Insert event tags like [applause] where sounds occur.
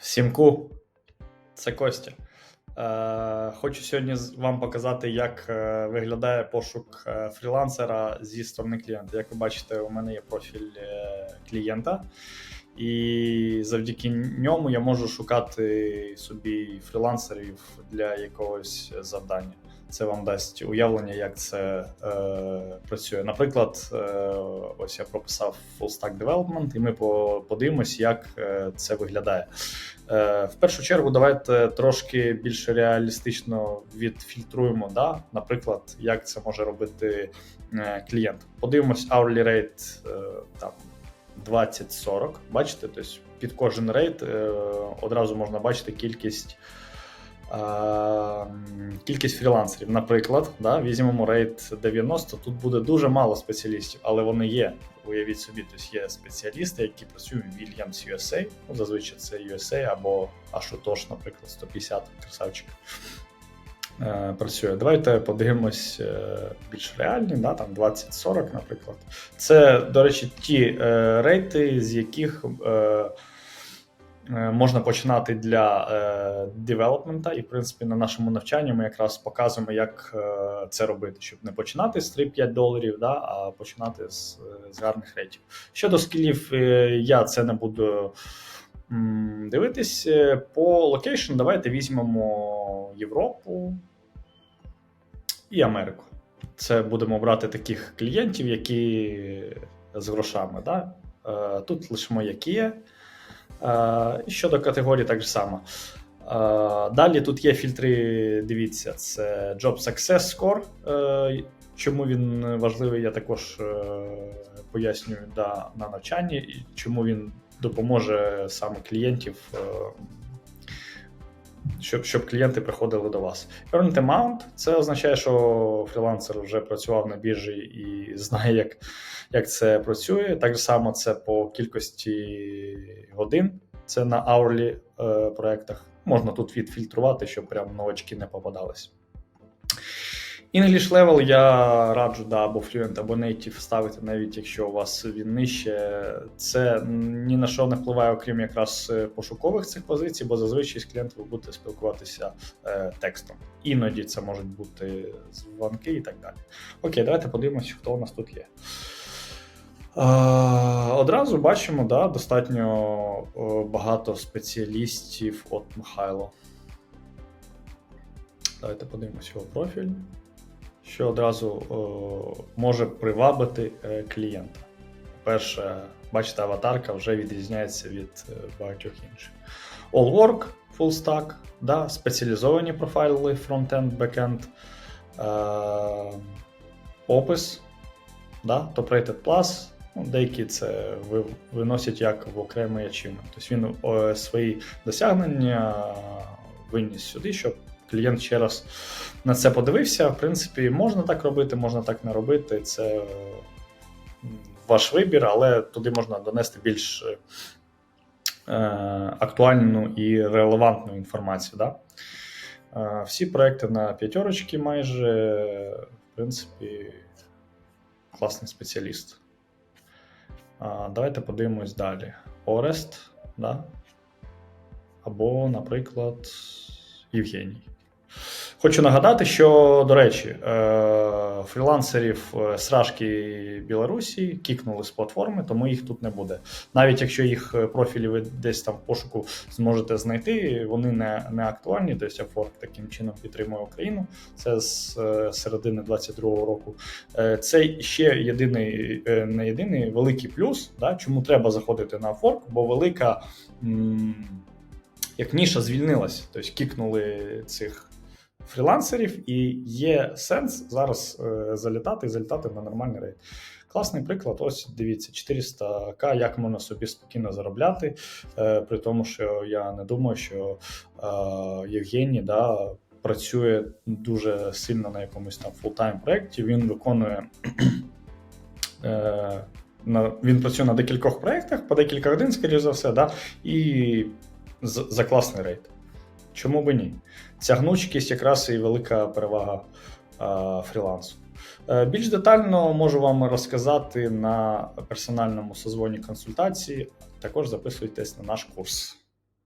Всімку, це Костя. Е, хочу сьогодні вам показати, як е, виглядає пошук е, фрілансера зі сторони клієнта. Як ви бачите, у мене є профіль е, клієнта, і завдяки ньому я можу шукати собі фрілансерів для якогось завдання. Це вам дасть уявлення, як це е, працює. Наприклад, е, ось я прописав Full Stack Development, і ми подивимось, як е, це виглядає. Е, в першу чергу, давайте трошки більш реалістично відфільтруємо, да? наприклад, як це може робити е, клієнт. Подивимось hourly rate е, там 20-40. Бачите, тобто під кожен рейд е, одразу можна бачити кількість. Кількість фрілансерів, наприклад, да, візьмемо рейд 90, тут буде дуже мало спеціалістів, але вони є. Уявіть собі, тобто є спеціалісти, які працюють в Williams USA, ну, зазвичай це USA або Ashutosh, наприклад, 150 красавчик. Е, працює. Давайте подивимось е, більш реальні, да, там 20-40, наприклад. Це, до речі, ті е, рейти, з яких е, можна починати для е, девелопмента. І, в принципі, на нашому навчанні ми якраз показуємо, як е, це робити, щоб не починати з 3-5 доларів, да, а починати з, е, з гарних рейтів. Щодо скілів, е, я це не буду дивитись. Е, По локейшн давайте візьмемо Європу і Америку. Це будемо брати таких клієнтів, які з грошами. Да? Е, Тут лишимо які є. Е, Щодо категорії, так само. Е, Далі тут є фільтри. Дивіться, це Job Success Score. Е, Чому він важливий, я також пояснюю да, на навчанні, і чому він допоможе саме клієнтів, щоб, щоб клієнти приходили до вас. Earned Amount – це означає, що фрілансер вже працював на біржі і знає, як, як це працює. Так само це по кількості годин, це на hourly е, проектах. Можна тут відфільтрувати, щоб прям новачки не попадались. English level я раджу да, або Fluent, або Native ставити, навіть якщо у вас він нижче. Це ні на що не впливає, окрім якраз е, пошукових цих позицій, бо зазвичай з клієнтом ви будете спілкуватися е, текстом. Іноді це можуть бути дзвонки і так далі. Окей, давайте подивимося, хто у нас тут є. Одразу бачимо, да, достатньо багато спеціалістів от Михайло. Давайте подивимося його профіль, що одразу е, може привабити е, клієнта. Перше, бачите, аватарка вже відрізняється від е, багатьох інших. All Work, Full Stack, да, спеціалізовані профайли Backend, е, опис, да, Top Rated Plus. Ну, деякі це ви- виносять як в окремий achievement. Тобто він свої досягнення виніс сюди, щоб клієнт ще раз на це подивився. В принципі, можна так робити, можна так не робити. Це е, ваш вибір, але туди можна донести більш е, актуальну і релевантну інформацію. Да? Е, Всі проекти на п'ятерочки майже, в принципі, класний спеціаліст. Давайте подивимось далі. Орест, да? або, наприклад, Євгеній. Хочу нагадати, що, до речі, е, фрілансерів е, Білорусі кікнули з платформи, тому їх тут не буде. Навіть якщо їх е, профілі ви десь там в пошуку зможете знайти, вони не, не актуальні. Тобто Upwork таким чином підтримує Україну. Це з середини 22-го року. Це ще єдиний, не єдиний великий плюс, да, чому треба заходити на Upwork, бо велика. Як ніша звільнилась, тобто кікнули цих фрілансерів, і є сенс зараз е, залітати і залітати на нормальний рейд. Класний приклад, ось дивіться, 400к, як можна собі спокійно заробляти, е, при тому, що я не думаю, що е, Євгеній да, працює дуже сильно на якомусь там фултайм проєкті. Він виконує. [clears throat] На, він працює на декількох проєктах по декілька годин, скоріш за все, да, і за класний рейд. Чому би ні? Ця гнучкість якраз і велика перевага фрілансу. Е, Більш детально можу вам розказати на персональному созвоні консультації. Також записуйтесь на наш курс.